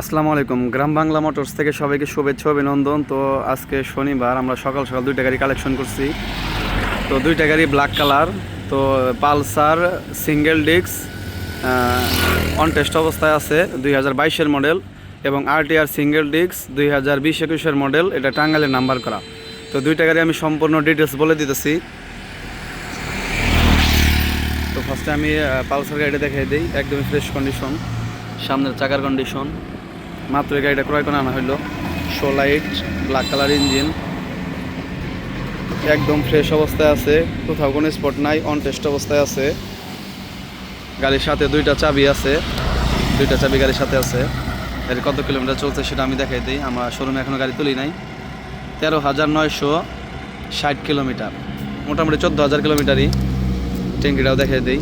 আসসালামু আলাইকুম। গ্রাম বাংলা মোটরস থেকে সবাইকে শুভেচ্ছা, অভিনন্দন। তো আজকে শনিবার, আমরা সকাল সকাল দুইটা গাড়ি কালেকশন করছি। তো দুইটা গাড়ি ব্ল্যাক কালার, তো Pulsar, single disc on test অবস্থায় আছে, দুই হাজার বাইশের মডেল এবং আরটিআর সিঙ্গেল ডিস্ক, দুই হাজার বিশ একুশের মডেল এটা টাঙ্গাইলের নাম্বার করা। তো দুইটা গাড়ি আমি সম্পূর্ণ ডিটেলস বলে দিতেছি। তো ফার্স্টে আমি পালসার গাড়িটা দেখাই দিই, একদমই ফ্রেশ কন্ডিশন সামনের চাকার কন্ডিশন মাত্র এই গাড়িটা ক্রয় করে আনা হইল। Show light black colour engine একদম ফ্রেশ অবস্থায় আছে, কোথাও কোনো স্পট নাই অন টেস্ট অবস্থায় আছে। গাড়ির সাথে দুইটা চাবি আছে, দুইটা চাবি গাড়ির সাথে আছে। গাড়ি কত কিলোমিটার চলছে সেটা আমি দেখাই দিই। আমার শোরুমে এখনও গাড়ি তুলি নাই। তেরো হাজার নয়শো ষাট কিলোমিটার মোটামুটি চোদ্দ হাজার কিলোমিটারই ট্যাঙ্কিটাও দেখাই দিই।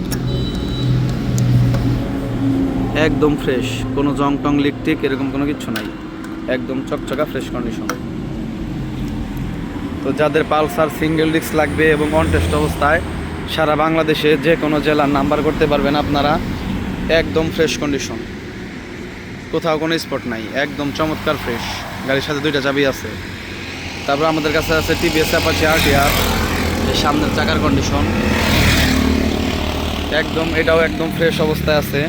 একদম ফ্রেশ কোনো জং টং লিকটিক এরকম কোনো কিছু নাই। একদম চকচকা ফ্রেশ কন্ডিশন তো যাদের পালসার সিঙ্গেল ডিস্ক লাগবে এবং অন টেস্ট অবস্থায়, সারা বাংলাদেশে যে কোনো জেলার নাম্বার করতে পারবেন আপনারা। একদম ফ্রেশ কন্ডিশন কোথাও কোনো স্পট নাই। একদম চমৎকার ফ্রেশ গাড়ির সাথে দুইটা চাবি আছে। তারপর আমাদের কাছে আছে টিভিএস অ্যাপাচি আরটিআর সামনের চাকার কন্ডিশন একদম, এটাও একদম ফ্রেশ অবস্থায় আছে।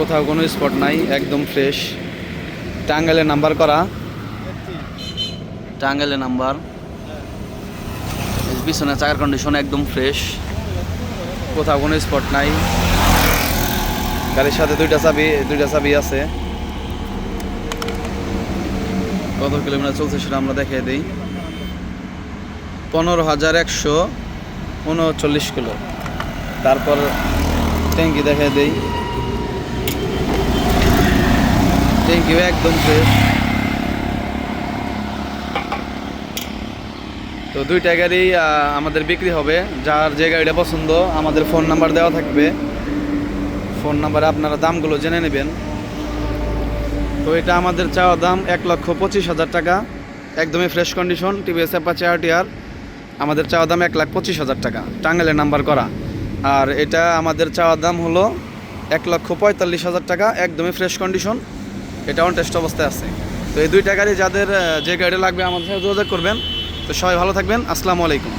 কোথাও কোনো স্পট নাই, একদম ফ্রেশ টাঙ্গাইলে নাম্বার করা। টাঙ্গাইলে নাম্বার। পিছনে চাকার কন্ডিশন একদম ফ্রেশ কোথাও কোনো স্পট নাই। গাড়ির সাথে দুইটা চাবি দুইটা চাবি আছে। কত কিলোমিটার চলছে সেটা আমরা দেখিয়ে দিই। পনেরো হাজার একশো উনচল্লিশ কিলো। তারপর ট্যাঙ্কি দেখিয়ে দিই। ট্যাঙ্কিও একদম ফ্রেশ তো দুইটা গাড়ি আমাদের বিক্রি হবে। যার যে গাড়িটা পছন্দ, আমাদের ফোন নাম্বার দেওয়া থাকবে। ফোন নাম্বারে আপনারা দামগুলো জেনে নেবেন। তো এটা আমাদের চাওয়া দাম এক লক্ষ পঁচিশ হাজার টাকা। একদমই fresh condition TVS Apache RTR আমাদের চাওয়া দাম এক লাখ পঁচিশ হাজার টাকা। টাঙ্গাইলের নাম্বার করা। আর এটা আমাদের চাওয়া দাম হলো এক লক্ষ পঁয়তাল্লিশ হাজার টাকা। একদমই ফ্রেশ কন্ডিশন এটা অন টেস্ট অবস্থায় আছে। তো এই দুইটা গাড়ি যাদের যে গাড়ি লাগবে আমাদের সাথে যোগাযোগ করবেন। তো সবাই ভালো থাকবেন। আসসালামু আলাইকুম।